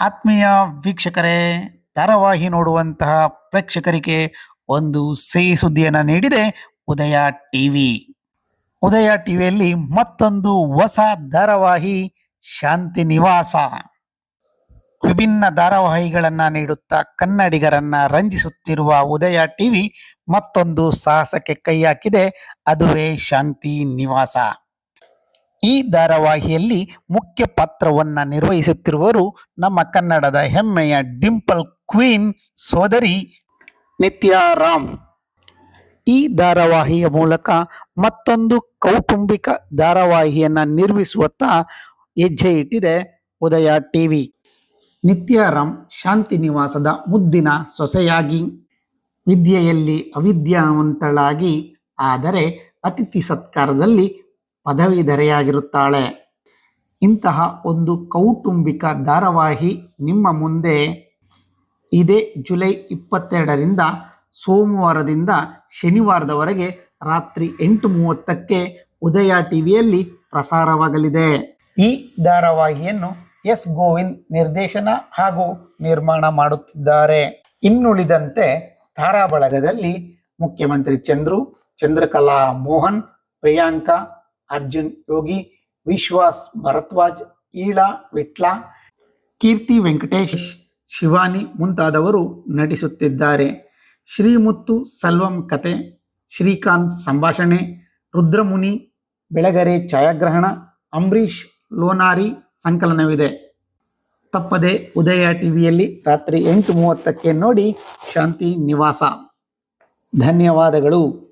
ಆತ್ಮೀಯ ವೀಕ್ಷಕರೇ, ಧಾರಾವಾಹಿ ನೋಡುವಂತಹ ಪ್ರೇಕ್ಷಕರಿಗೆ ಒಂದು ಸಿಹಿ ಸುದ್ದಿಯನ್ನು ನೀಡಿದೆ ಉದಯ ಟಿವಿ. ಉದಯ ಟಿವಿಯಲ್ಲಿ ಮತ್ತೊಂದು ಹೊಸ ಧಾರಾವಾಹಿ ಶಾಂತಿ ನಿವಾಸ. ವಿಭಿನ್ನ ಧಾರಾವಾಹಿಗಳನ್ನು ನೀಡುತ್ತಾ ಕನ್ನಡಿಗರನ್ನ ರಂಜಿಸುತ್ತಿರುವ ಉದಯ ಟಿವಿ ಮತ್ತೊಂದು ಸಾಹಸಕ್ಕೆ ಕೈ ಹಾಕಿದೆ, ಅದುವೇ ಶಾಂತಿ ನಿವಾಸ. ಈ ಧಾರಾವಾಹಿಯಲ್ಲಿ ಮುಖ್ಯ ಪಾತ್ರವನ್ನ ನಿರ್ವಹಿಸುತ್ತಿರುವರು ನಮ್ಮ ಕನ್ನಡದ ಹೆಮ್ಮೆಯ ಡಿಂಪಲ್ ಕ್ವೀನ್ ಸೋದರಿ ನಿತ್ಯಾ ರಾಮ್. ಈ ಧಾರಾವಾಹಿಯ ಮೂಲಕ ಮತ್ತೊಂದು ಕೌಟುಂಬಿಕ ಧಾರಾವಾಹಿಯನ್ನ ನಿರ್ಮಿಸುವತ್ತ ಹೆಜ್ಜೆ ಇಟ್ಟಿದೆ ಉದಯ ಟಿವಿ. ನಿತ್ಯಾರಾಮ್ ಶಾಂತಿ ನಿವಾಸದ ಮುದ್ದಿನ ಸೊಸೆಯಾಗಿ, ವಿದ್ಯೆಯಲ್ಲಿ ಅವಿದ್ಯಾವಂತಳಾಗಿ, ಆದರೆ ಅತಿಥಿ ಸತ್ಕಾರದಲ್ಲಿ ಪದವೀಧರೆಯಾಗಿರುತ್ತಾಳೆ. ಇಂತಹ ಒಂದು ಕೌಟುಂಬಿಕ ಧಾರಾವಾಹಿ ನಿಮ್ಮ ಮುಂದೆ ಇದೇ. ಜುಲೈ ಇಪ್ಪತ್ತೆರಡರಿಂದ ಸೋಮವಾರದಿಂದ ಶನಿವಾರದವರೆಗೆ ರಾತ್ರಿ ಎಂಟು ಮೂವತ್ತಕ್ಕೆ ಉದಯ ಟಿವಿಯಲ್ಲಿ ಪ್ರಸಾರವಾಗಲಿದೆ. ಈ ಧಾರಾವಾಹಿಯನ್ನು ಎಸ್ ಗೋವಿಂದ್ ನಿರ್ದೇಶನ ಹಾಗೂ ನಿರ್ಮಾಣ ಮಾಡುತ್ತಿದ್ದಾರೆ. ಇನ್ನುಳಿದಂತೆ ತಾರಾಬಳಗದಲ್ಲಿ ಮುಖ್ಯಮಂತ್ರಿ ಚಂದ್ರು, ಚಂದ್ರಕಲಾ ಮೋಹನ್, ಪ್ರಿಯಾಂಕಾ ಅರ್ಜುನ್, ಯೋಗಿ, ವಿಶ್ವಾಸ್, ಭರತ್ವಾಜ್, ಈಳಾ, ವಿಟ್ಲ, ಕೀರ್ತಿ ವೆಂಕಟೇಶ್, ಶಿವಾನಿ ಮುಂತಾದವರು ನಟಿಸುತ್ತಿದ್ದಾರೆ. ಶ್ರೀಮುತ್ತು ಸಲ್ವಂ ಕತೆ, ಶ್ರೀಕಾಂತ್ ಸಂಭಾಷಣೆ, ರುದ್ರಮುನಿ, ಬೆಳಗರೆ ಛಾಯಾಗ್ರಹಣ, ಅಂಬರೀಷ್ ಲೋನಾರಿ ಸಂಕಲನವಿದೆ. ತಪ್ಪದೆ ಉದಯ ಟಿವಿಯಲ್ಲಿ ರಾತ್ರಿ ಎಂಟು ಮೂವತ್ತಕ್ಕೆ ನೋಡಿ ಶಾಂತಿ ನಿವಾಸ. ಧನ್ಯವಾದಗಳು.